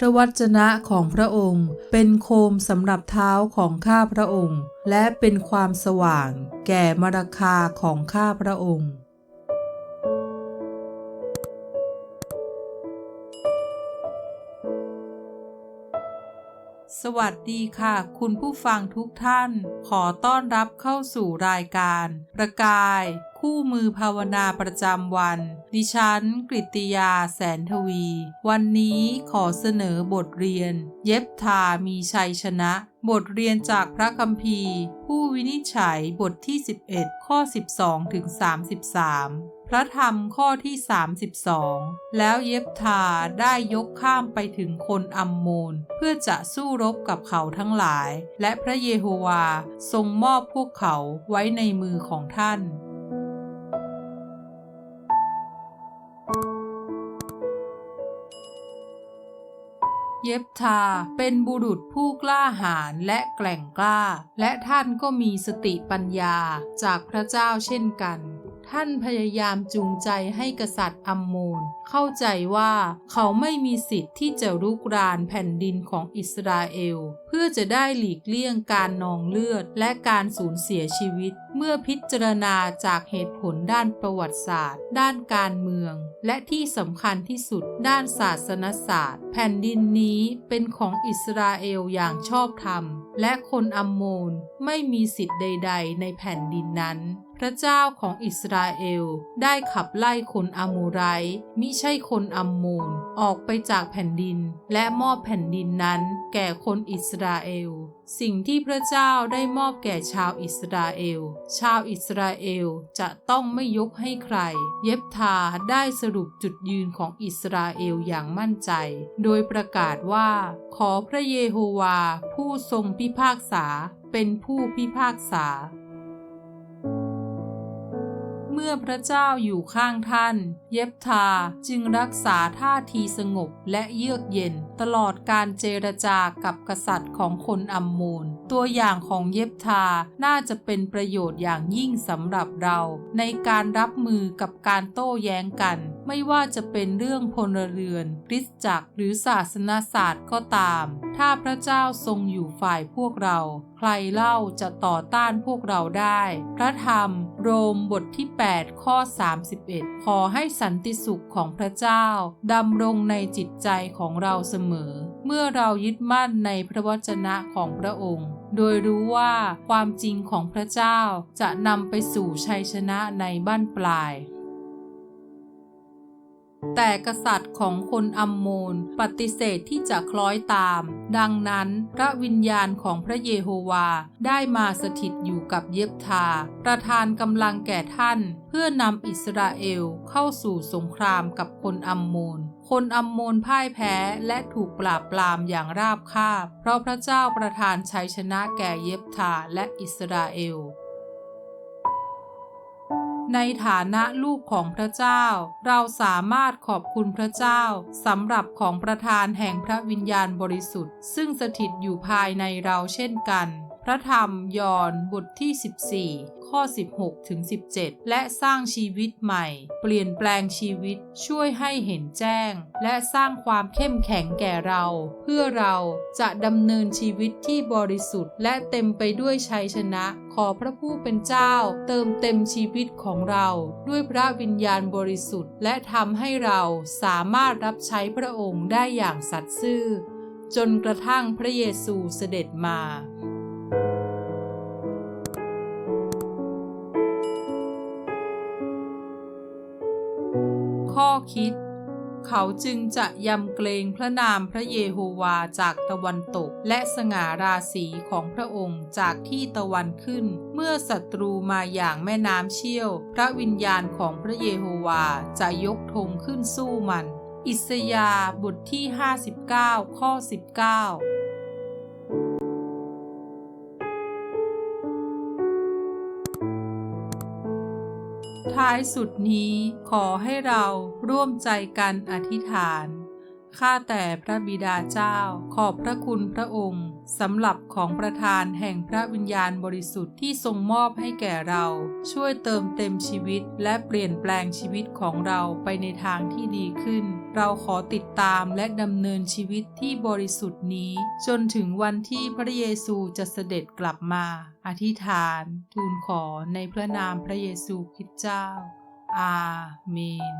พระวจนะของพระองค์ เป็นโคมสำหรับเท้าของข้าพระองค์ และเป็นความสว่าง แก่มรคาของข้าพระองค์ สวัสดีค่ะ คุณผู้ฟังทุกท่าน ขอต้อนรับเข้าสู่รายการ ประกาย คู่มือภาวนาประจำวัน ดิฉัน กริติยาแสนทวี วันนี้ขอเสนอบทเรียน เย็บทามีชัยชนะ บทเรียนจากพระคัมภีร์ ผู้วินิจฉัยบทที่ 11 ข้อ 12ถึง33 พระธรรมข้อที่ 32 แล้วเย็บทาได้ยกข้ามไปถึงคนอัมโมนเพื่อจะสู้รบกับเขาทั้งหลาย และพระเยโฮวาทรงมอบพวกเขาไว้ในมือของท่านเย็บทาเป็นบุรุษผู้กล้าหาญและแกล่งกล้า และท่านก็มีสติปัญญาจากพระเจ้าเช่นกัน ท่านพยายามจูงใจให้กษัตริย์อัมโมนเข้าใจว่าเขาไม่มีสิทธิ์ที่จะรุกรานแผ่นดินของอิสราเอล เพื่อจะได้หลีกเลี่ยงการนองเลือดและการสูญเสียชีวิต เมื่อพิจารณาจากเหตุผลด้านประวัติศาสตร์ ด้านการเมือง และที่สำคัญที่สุดด้านศาสนศาสตร์ แผ่นดินนี้เป็นของอิสราเอลอย่างชอบธรรม และคนอัมโมนไม่มีสิทธิ์ใด ๆ ในแผ่นดินนั้น พระเจ้าของอิสราเอลได้ขับไล่คนอามูไรมิใช่คนอัมโมนออกไปจากแผ่นดิน และมอบแผ่นดินนั้น แก่คนอิสราเอล สิ่งที่พระเจ้าได้มอบแก่ชาวอิสราเอล ชาวอิสราเอลจะต้องไม่ยกให้ใคร เย็บทาได้สรุปจุดยืนของอิสราเอลอย่างมั่นใจ โดยประกาศว่า ขอพระเยโฮวา ผู้ทรงพิพากษา เป็นผู้พิพากษา เมื่อพระเจ้าอยู่ข้างท่าน เย็บทาจึงรักษาท่าทีสงบและเยือกเย็น ตลอดการเจรจากับกษัตริย์ของคนอัมมูล ตัวอย่างของเย็บทาน่าจะเป็นประโยชน์อย่างยิ่งสำหรับเรา ในการรับมือกับการโต้แย้งกัน ไม่ว่าจะเป็นเรื่องพลเรือนคริสจักรหรือศาสนาศาสตร์ก็ตาม ถ้าพระเจ้าทรงอยู่ฝ่ายพวกเรา ใครเล่าจะต่อต้านพวกเราได้ พระธรรม โรมบทที่ 8 ข้อ 31 ขอให้สันติสุขของพระเจ้าดำรงในจิตใจของเราเสมอ เมื่อเรายึดมั่นในพระวจนะของพระองค์โดยรู้ว่าความจริงของพระเจ้าจะนำไปสู่ชัยชนะในบ้านปลาย แต่กษัตริย์ของคนอัมโมนปฏิเสธที่จะคล้อยตาม ดังนั้นพระวิญญาณของพระเยโฮวาได้มาสถิตอยู่กับเยบทา ประทานกำลังแก่ท่าน เพื่อนำอิสราเอลเข้าสู่สงครามกับคนอัมโมนคนอัมโมนพ่ายแพ้และถูกปราบปรามอย่างราบคาบ เพราะพระเจ้าประทานชัยชนะแก่เยบทาและอิสราเอล ในฐานะลูกของพระเจ้า เราสามารถขอบคุณพระเจ้าสำหรับของประธานแห่งพระวิญญาณบริสุทธิ์ ซึ่งสถิตอยู่ภายในเราเช่นกัน พระธรรมยอห์นบทที่ 14ข้อ 16 ถึง 17 และสร้างชีวิตใหม่ เปลี่ยนแปลงชีวิตช่วยให้เห็นแจ้ง และสร้างความเข้มแข็งแก่เรา เพื่อเราจะดำเนินชีวิตที่บริสุทธิ์ และเต็มไปด้วยชัยชนะ ขอพระผู้เป็นเจ้า เติมเต็มชีวิตของเรา ด้วยพระวิญญาณบริสุทธิ์ และทำให้เราสามารถรับใช้พระองค์ได้อย่างสัตย์ซื่อ จนกระทั่งพระเยซูเสด็จมา ข้อคิด เขาจึงจะยำเกรงพระนามพระเยโฮวาจากตะวันตก และสง่าราศีของพระองค์จากที่ตะวันขึ้น เมื่อศัตรูมาอย่างแม่น้ำเชี่ยว พระวิญญาณของพระเยโฮวาจะยกธงขึ้นสู้มัน อิสยาบทที่ 59 ข้อ 19 ท้ายสุดนี้ขอให้เราร่วมใจกันอธิษฐาน ข้าแต่พระบิดาเจ้าขอบพระคุณพระองค์ สำหรับของประทานแห่งพระวิญญาณบริสุทธิ์ที่ทรงมอบให้แก่เรา ช่วยเติมเต็มชีวิตและเปลี่ยนแปลงชีวิตของเราไปในทางที่ดีขึ้น เราขอติดตามและดำเนินชีวิตที่บริสุทธิ์นี้ จนถึงวันที่พระเยซูจะเสด็จกลับมา อธิษฐาน ทูลขอในพระนามพระเยซูคริสต์เจ้า อาเมน